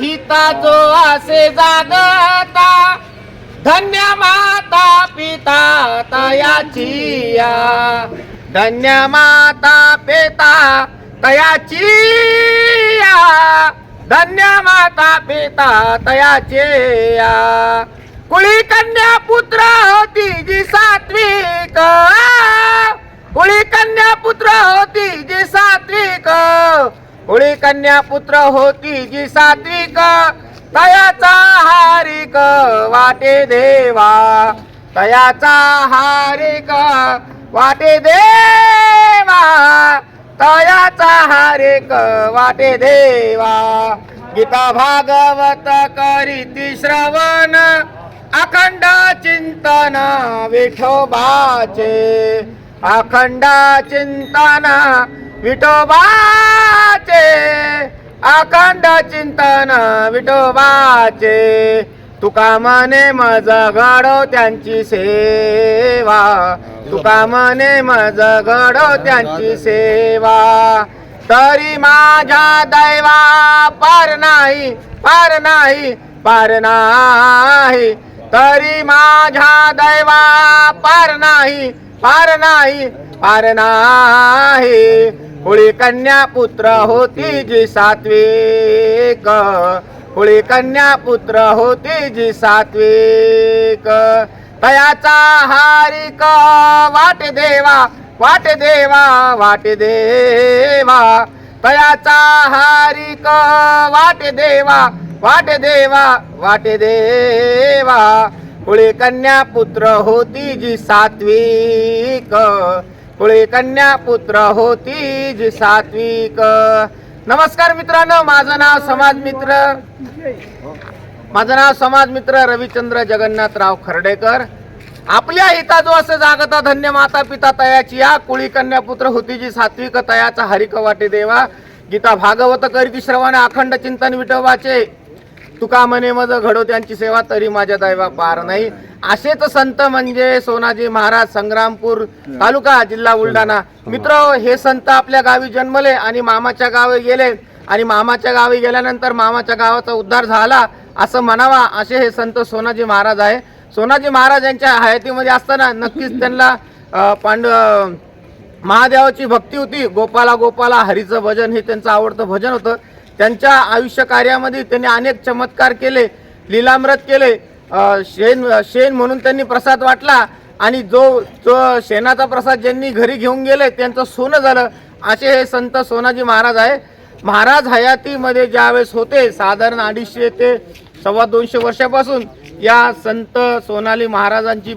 हिता जो असे जागता धन्य माता पिता तयाची धन्य माता पिता तयाची या. धन्य माता पिता तयाचेया कुळी कन्या पुत्र होती जी सात्विक. कुळी कन्या पुत्र होती जी सात्विक. कुळी कन्या पुत्र होती जी सात्विक. तयाचा हारिक वाटे देवा. तयाचा हारिक वाटे देवा. तयाचा हारिक वाटे देवा. गीता भागवत करीती श्रवण. अखंड चिंतन विठोबाचे. अखंड चिंतन विठोबाचे अखंड चिंतन विठोबाचे. तुका मने मज घडो त्यांची सेवा. तुका मने मज घडो त्यांची सेवा. तरी माझ्या दैवा पार नाही पार नाही पार नाही. तरी माझ्या दैवा पार नाही पार नाही पार नाही. होळी कन्या पुत्र होती जी सात्विक. होळी कन्या पुत्र होती जी सात्विक. तयाचा हारिक वाट देवा वाट देवा वाट देवा. तयाचा हारिक वाट देवा वाट देवा वाट देवा. होळी कन्या पुत्र होती जी सात्विक. कुळी कन्या पुत्र होती जी सात्विक. नमस्कार मित्रांनो माझं नाव समाज मित्र. माझं नाव समाज मित्र रविचंद्र जगन्नाथराव खर्डेकर. आपल्या हिताजो असं जागता धन्य माता पिता तयाची या कुळी कन्या पुत्र होती जी सात्विक तयाचा हरिक वाटे देवा. गीता भागवत करीती श्रवण अखंड चिंतन विठोबाचे. तुका म्हणे मज घडो त्यांची सेवा तरी माझ्या दैवा पार नाही. असेच संत म्हणजे सोनाजी महाराज संग्रामपूर तालुका जिल्हा बुलढाणा. मित्र हे संत आपल्या गावी जन्मले आणि मामाच्या गावी गेले. आणि मामाच्या गावी गेल्यानंतर मामाच्या गावाचा उद्धार झाला असं म्हणावा असे हे संत सोनाजी महाराज आहे. सोनाजी महाराज यांच्या हयातीमध्ये असताना नक्कीच त्यांना पांड महादेवाची भक्ती होती. गोपाला गोपाला हरीचं भजन हे त्यांचं आवडतं भजन होतं. त्यांच्या आयुष्य कार्यामध्ये त्यांनी अनेक चमत्कार केले लिलामृत केले. शेण शेण म्हणून त्यांनी प्रसाद वाटला आणि जो जो शेणाचा प्रसाद ज्यांनी घरी घेऊन गेले त्यांचं सोनं झालं. असे हे संत सोनाजी महाराज आहे. महाराज हयातीमध्ये ज्यावेळेस होते साधारण अडीचशे ते सव्वा दोनशे वर्षापासून या संत सोनाली महाराजांची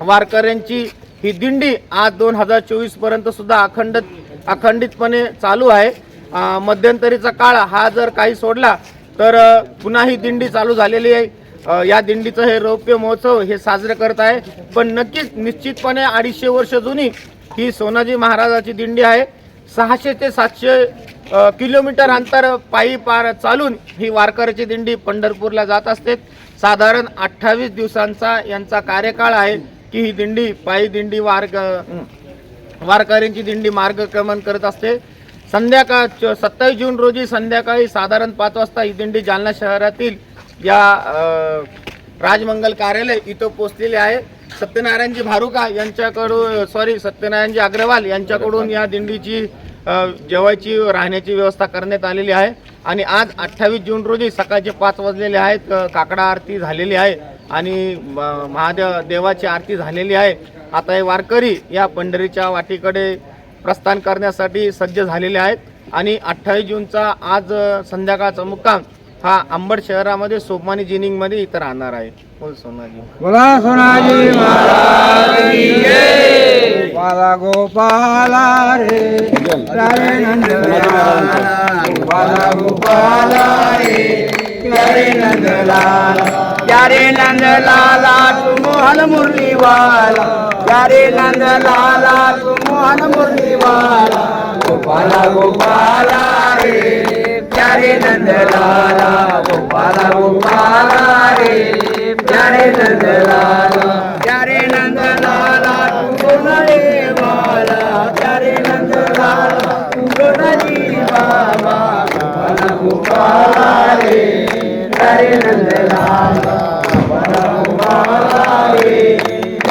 वारकऱ्यांची ही दिंडी आज दोन हजार चोवीसपर्यंत सुद्धा अखंड अखंडितपणे चालू आहे. मध्यंतरीचा काळ हा जर काही सोडला तर पुन्हा ही दिंडी चालू झालेली आहे. या दिंडीचं हे रौप्य महोत्सव हे साजरे करत आहे. पण नक्कीच निश्चितपणे अडीचशे वर्ष जुनी ही सोनाजी महाराजाची दिंडी आहे. सहाशे ते सातशे किलोमीटर अंतर पायी पार चालून ही वारकऱ्याची दिंडी पंढरपूरला जात असते. साधारण अठ्ठावीस दिवसांचा यांचा कार्यकाळ आहे की ही दिंडी पायी दिंडी वारक वारकऱ्यांची दिंडी मार्गक्रमण करत असते. संध्याकाळ सत्तावीस जून रोजी संध्याकाळी साधारण पाच वाजता ही दिंडी जालना शहरातील या राजमंगल कार्यालय इथं पोचलेले आहे. सत्यनारायणजी भारुका यांच्याकडून सॉरी सत्यनारायणजी अग्रवाल यांच्याकडून या दिंडीची जेवायची राहण्याची व्यवस्था करण्यात आलेली आहे. आणि आज अठ्ठावीस जून रोजी सकाळचे पाच वाजलेले आहेत. काकडा आरती झालेली आहे आणि म- महादेव देवाची आरती झालेली आहे. आता हे वारकरी या पंढरीच्या वाटीकडे प्रस्थान करण्यासाठी सज्ज झालेले आहेत. आणि अठ्ठावीस जूनचा आज संध्याकाळचा मुक्काम हा अंबड शहरामध्ये सोमानी जिनिंगमध्ये इथं राहणार आहे. बोल सोनाजी बोला सोनाजी महाराज की जय. बाला गोपाला रे. रे. नंदलाला गोपाला गोपाला யாரே நந்த லாலா குமோன முரளிவாலா கோபாலா கோபாலா ரே யாரே நந்த லாலா கோபாலா கோபாலா ரே யாரே நந்த லாலா யாரே நந்த லாலா குமோனேவாலா யாரே நந்த லாலா குமோனி பாபா கோபாலா கோபாலா ரே யாரே நந்த லாலா கோபாலா கோபாலா ரே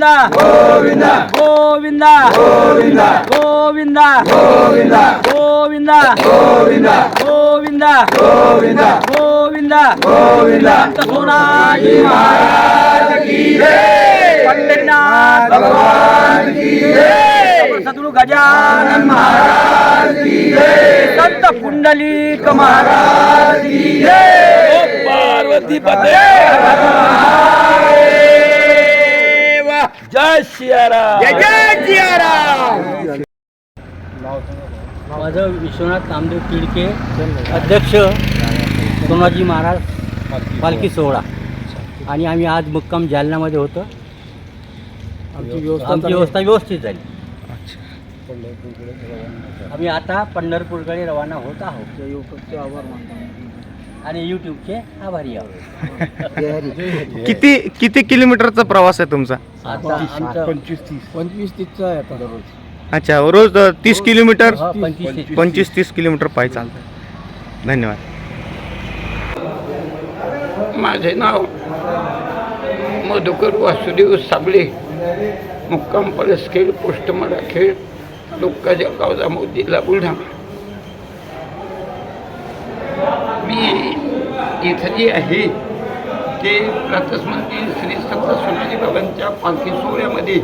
गोविंदा गोविंदा गोविंदा गोविंदा गोविंदा गोविंदा गोविंदा गोविंदा गोविंदा गोविंदा गोविंदा गोविंदा सोनाजी महाराज की जय पंढरीनाथ भगवान की जय सद्गुरु गजानन महाराज की जय संत पुंडलिक महाराज की जय पार्वती पते जय सियाराम. जय जय सियाराम. माझं विश्वनाथ नामदेव तिडके अध्यक्ष सोनाजी महाराज पालखी सोहळा. आणि आम्ही आज मुक्काम जालन्यामध्ये होतो. आमची व्यवस्था आमची व्यवस्था व्यवस्थित झाली. आम्ही आता पंढरपूरकडे रवाना होत आहोत. यूट्यूबचे आभार मानतो. आणि यूट्यूबचे आभारी आहोत. किती किती किलोमीटरचा प्रवास आहे तुमचा? आता आमचं पंचवीस तीसचा आहे आता दररोज. अच्छा रोज तीस किलोमीटर? हा, पंचवीस तीस. पंचवीस तीस किलोमीटर पायी चालतं धन्यवाद. माझे नाव मधुकर वासुदेव साबळे. मुक्काम पळसखेड पोस्ट मराखेड लोका जळगाव जामोद जिल्हा बुलढाणा मी इथं जे आहे ते रथस्मंती श्री संत सोनाजी बाबांच्या पालखी सोहळ्यामध्ये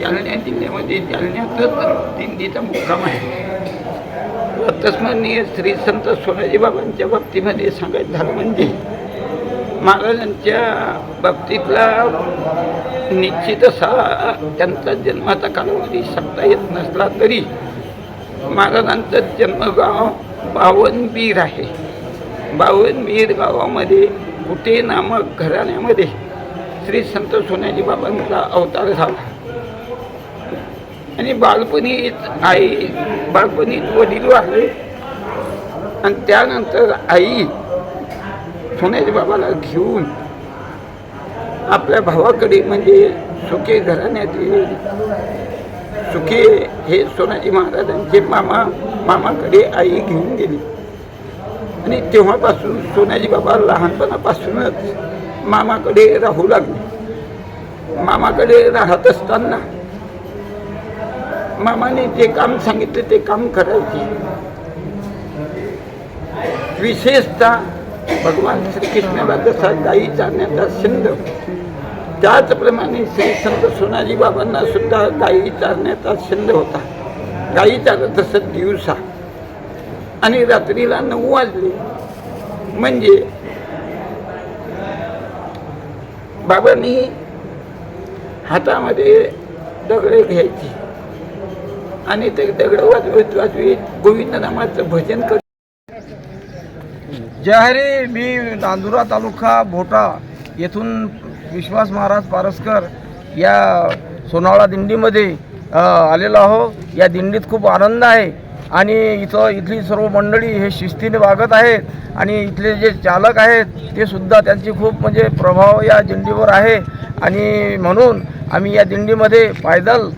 जालन्या जिल्ह्यामध्ये जालन्यातच दिंडीचा मुक्काम आहे. प्रतस्मरणीय श्री संत सोनाजी बाबांच्या बाबतीमध्ये सांगायचं झालं म्हणजे महाराजांच्या बाबतीतला निश्चित असा त्यांचा जन्माचा कालावधी सांगता येत नसला तरी महाराजांचं जन्मगाव बावनबीर आहे. बावनबीर गावामध्ये कुटे नामक घराण्यामध्ये श्री संत सोन्याजी बाबांचा अवतार झाला. आणि बालपणीच आई बालपणीत वडील वाढले आणि त्यानंतर आई सोन्याजी बाबाला घेऊन आपल्या भावाकडे म्हणजे सुके घराण्यातील सुके हे सोनाजी महाराजांचे मामा मामाकडे आई घेऊन गेली. आणि तेव्हापासून सोन्याजी बाबा लहानपणापासूनच मामाकडे राहू लागले. मामाकडे राहत असताना मामाने जे काम सांगितले ते काम करायचे. विशेषतः भगवान श्रीकृष्णाला जसा गाई चारण्याचा छंद. त्याचप्रमाणे श्री संत सोनाजी बाबांना सुद्धा गाई चारण्याचा छंद होता. गाई चालत असत दिवसा. आणि रात्रीला नऊ वाजले. म्हणजे बाबांनी हातामध्ये दगडे घ्यायची. आणि ते दगड वाजवत वाजवीत गोविंद नामाचं भजन कर जय हरी मी नांदुरा तालुका भोटा येथून विश्वास महाराज पारसकर या सोनावळा दिंडीमध्ये आलेलो आहो. या दिंडीत खूप आनंद आहे. आणि इथं इथली सर्व मंडळी हे शिस्तीने वागत आहेत आणि इथले जे चालक आहेत ते सुद्धा त्यांची खूप म्हणजे प्रभाव या दिंडीवर आहे. आणि म्हणून आम्ही या दिंडीमध्ये पायदल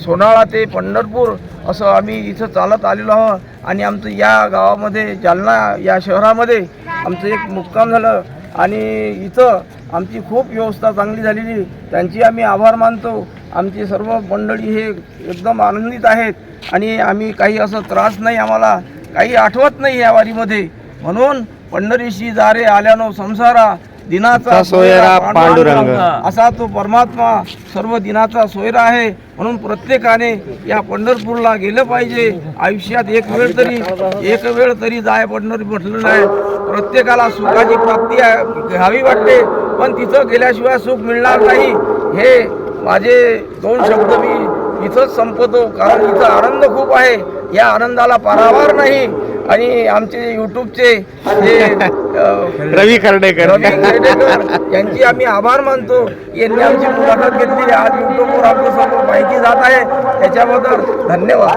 सोनाळा ते पंढरपूर असं आम्ही इथं चालत आलेलो आहोत. आणि आमचं या गावामध्ये जालना या शहरामध्ये आमचं एक मुक्काम झालं. आणि इथं आमची खूप व्यवस्था चांगली झालेली. त्यांची आम्ही आभार मानतो. आमची सर्व मंडळी हे एकदम आनंदित आहेत आणि आम्ही काही असं त्रास नाही आम्हाला काही आठवत नाही या वारीमध्ये. म्हणून पंढरीशी दारे आल्यानो संसारा दिनाचा सोयरा पांडुरंग. असा तो परमात्मा सर्व दिनाचा सोयरा आहे. म्हणून प्रत्येकाने या पंढरपूरला गेलं पाहिजे. आयुष्यात एक वेळ तरी एक वेळ तरी जाय पंढर म्हटलं नाही. प्रत्येकाला सुखाची प्राप्ती घ्यावी वाटते. पण तिथं गेल्याशिवाय सुख मिळणार नाही. हे माझे दोन शब्द मी इथंच संपवतो कारण इथं आनंद खूप आहे. या आनंदाला पारावार नाही. आणि आमचे युट्यूबचे जे रवी खर्डेकर. रवी यांची आम्ही आभार मानतो. यांनी आमची मुलाखत घेतली. आज युट्यूबवर आमच्यासमोर माहिती जात आहे. त्याच्याबद्दल धन्यवाद.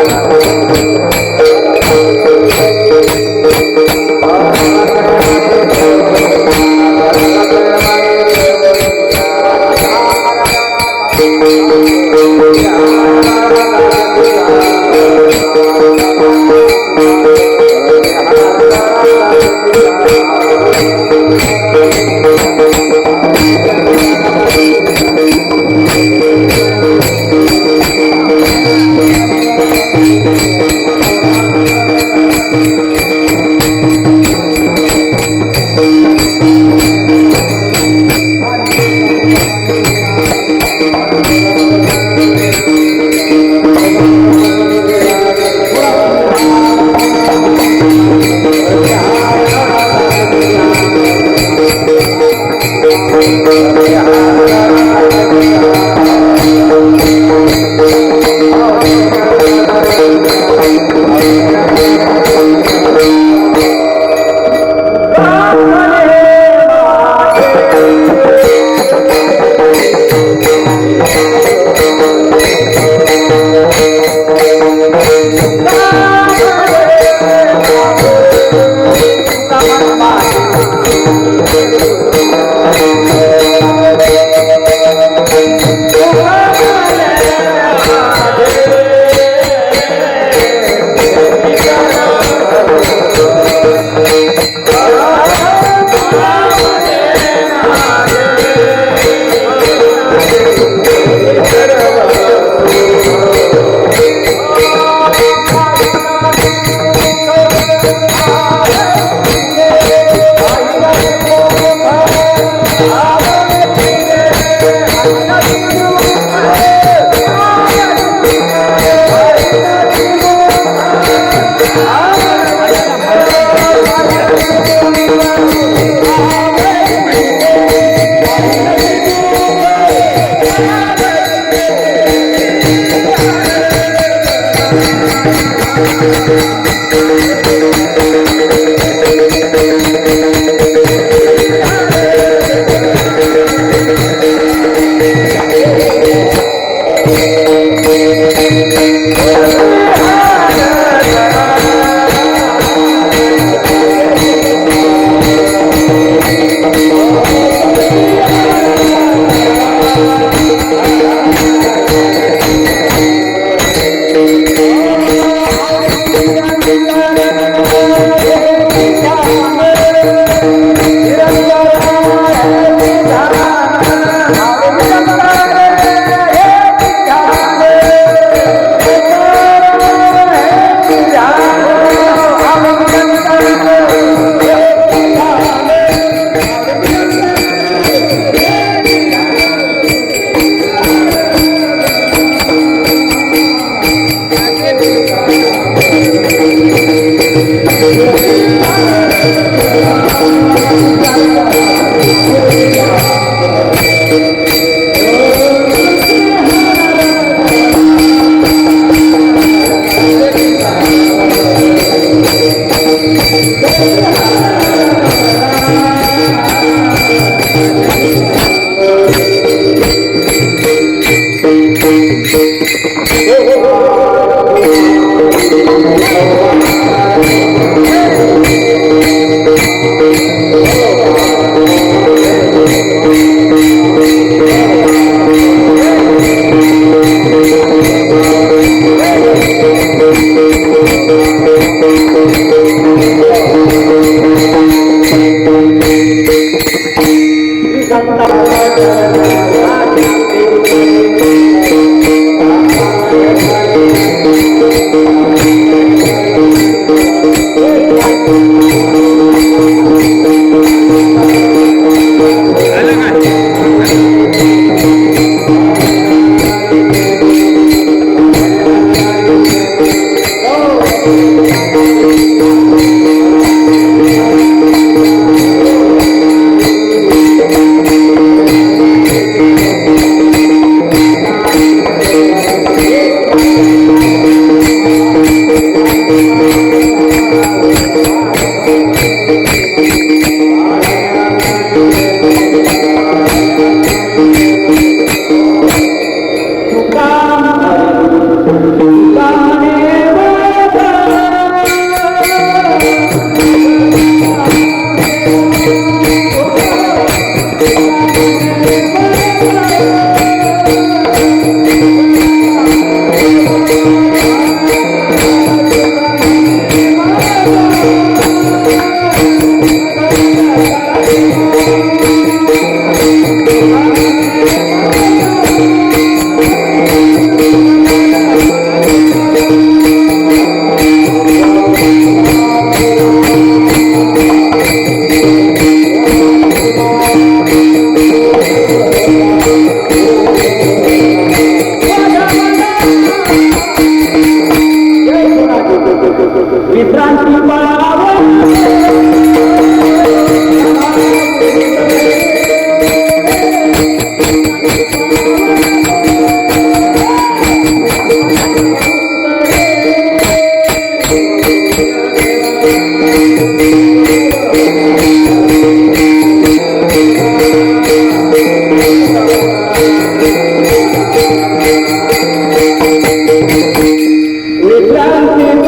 Gracias.